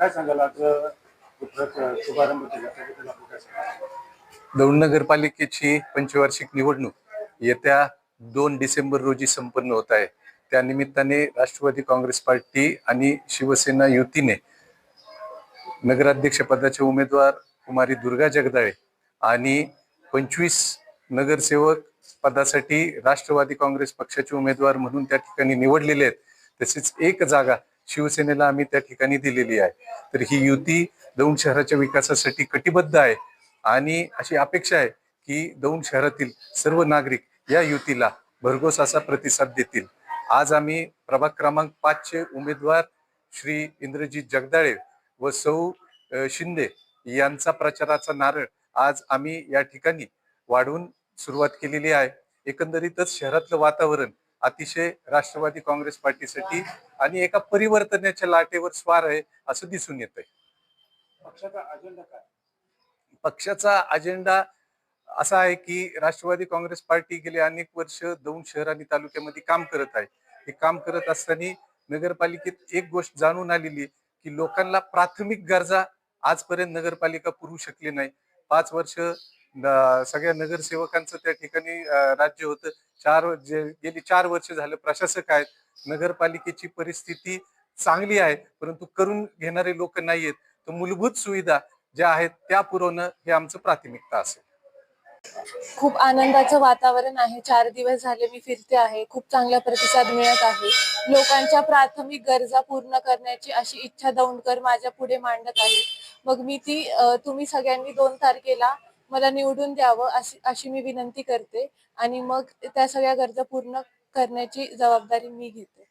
काय सांगाल दौंड नगरपालिकेची पंचवार्षिक निवडणूक येत्या दोन डिसेंबर रोजी संपन्न होत आहे. त्या निमित्ताने राष्ट्रवादी काँग्रेस पार्टी आणि शिवसेना युतीने नगराध्यक्ष पदाचे उमेदवार कुमारी दुर्गा जगदाळे आणि पंचवीस नगरसेवक पदासाठी राष्ट्रवादी काँग्रेस पक्षाचे उमेदवार म्हणून त्या ठिकाणी निवडलेले आहेत. तसेच एक जागा शिवसेनेला आम्ही त्या ठिकाणी दिलेली आहे. तर ही युती दौंड शहराच्या विकासासाठी कटिबद्ध आहे आणि अशी अपेक्षा आहे की दौंड शहरातील सर्व नागरिक या युतीला भरघोस असा प्रतिसाद देतील. आज आम्ही प्रभाग क्रमांक पाचचे उमेदवार श्री इंद्रजीत जगदाळे व सौ शिंदे यांचा प्रचाराचा नारळ आज आम्ही या ठिकाणी वाढवून सुरुवात केलेली आहे. एकंदरीतच शहरातलं वातावरण अतिशय राष्ट्रवादी काँग्रेस पार्टीसाठी आणि एका परिवर्तनाच्या लाटेवर स्वार आहे असं दिसून येत आहे पक्षाचा अजेंडा काय? पक्षाचा अजेंडा असा आहे की राष्ट्रवादी काँग्रेस पार्टी गेले अनेक वर्ष दौंड शहर आणि तालुक्यामध्ये काम करत आहे. हे काम करत असताना नगरपालिकेत एक गोष्ट जाणून आलेली की लोकांना प्राथमिक गरजा आजपर्यंत नगरपालिका पुरवू शकली नाही. पाच वर्ष सगळ्या नगरसेवकांचं त्या ठिकाणी राज्य होतं. चार जे गेली चार वर्ष झालं प्रशासक आहेत. नगरपालिकेची परिस्थिती चांगली आहे परंतु करून घेणारे लोक नाहीयेत तर मूलभूत सुविधा ज्या आहेत त्या पुरवणं हे आमचं प्राथमिकता असेल. खूप आनंदाचं वातावरण आहे. चार दिवस झाले मी फिरते आहे. खूप चांगला प्रतिसाद मिळत आहे. लोकांच्या प्राथमिक गरजा पूर्ण करण्याची अशी इच्छा दौंडकर माझ्या पुढे मांडत आहे मग मी ती तुम्ही सगळ्यांनी दोन तारखेला मला निवडून द्यावं अशी अशी मी विनंती करते. आणि मग त्या सगळ्या गरजा पूर्ण करण्याची जबाबदारी मी घेते.